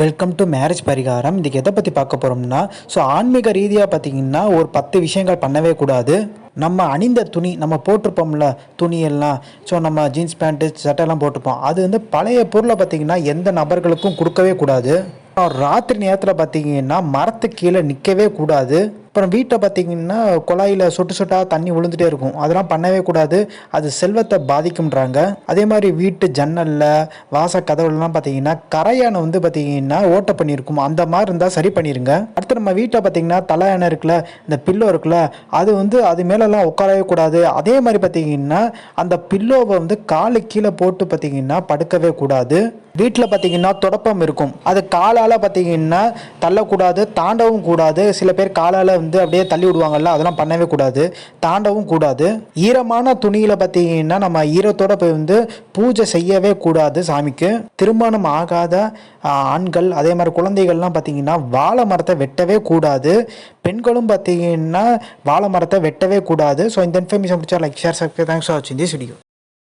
Welcome to marriage பரிகாரம். இதுக்கு எதை பற்றி பார்க்க போகிறோம்னா ஸோ ஆன்மீக ரீதியாக பார்த்தீங்கன்னா ஒரு பத்து விஷயங்கள் பண்ணவே கூடாது. நம்ம அணிந்த துணி நம்ம போட்டிருப்போம்ல துணியெல்லாம் ஸோ நம்ம ஜீன்ஸ் பேண்ட்டு சட்டையெல்லாம் போட்டிருப்போம். அது வந்து பழைய பொருளை பார்த்தீங்கன்னா எந்த நபர்களுக்கும் கொடுக்கவே கூடாது. ராத்திரி நேரத்தில் பார்த்தீங்கன்னா மரத்துக்கு கீழே நிற்கவே கூடாது. அப்புறம் வீட்டை பார்த்தீங்கன்னா குழாயில் சொட்டு சொட்டாக தண்ணி விழுந்துட்டே இருக்கும். அதெல்லாம் பண்ணவே கூடாது. அது செல்வத்தை பாதிக்கும்ன்றாங்க. அதே மாதிரி வீட்டு ஜன்னலில் வாச கதவுலாம் பார்த்தீங்கன்னா கரையானை வந்து பார்த்தீங்கன்னா ஓட்ட பண்ணியிருக்கும். அந்த மாதிரி இருந்தால் சரி பண்ணிடுங்க அடுத்து நம்ம வீட்டில் பார்த்தீங்கன்னா தலையானை இருக்குல்ல இந்த பில்லோ இருக்குல்ல அது வந்து அது மேலெல்லாம் உட்காரவே கூடாது. அதே மாதிரி பார்த்தீங்கன்னா அந்த பில்லோவை வந்து காலு கீழே போட்டு பார்த்தீங்கன்னா படுக்கவே கூடாது. வீட்டில் பார்த்தீங்கன்னா தொடப்பம் இருக்கும். அது காலால் பார்த்தீங்கன்னா தள்ளக்கூடாது தாண்டவும் கூடாது. சில பேர் காலால் வந்து அப்படியே தள்ளி விடுவாங்கல்ல? அதெல்லாம் பண்ணவே கூடாது. தாண்டவும் கூடாது. ஈரமான துணியில் பார்த்தீங்கன்னா நம்ம ஈரத்தோட போய் வந்து பூஜை செய்யவே கூடாது சாமிக்கு. திருமணம் ஆகாத ஆண்கள் அதே மாதிரி குழந்தைகள்லாம் பார்த்தீங்கன்னா வாழை மரத்தை வெட்டவே கூடாது. பெண்களும் பார்த்தீங்கன்னா வாழை மரத்தை வெட்டவே கூடாது. ஸோ இந்த இன்ஃபர்மேஷன் பிடிச்சா like share subscribe thanks for வாட்சிங் திஸ் வீடியோ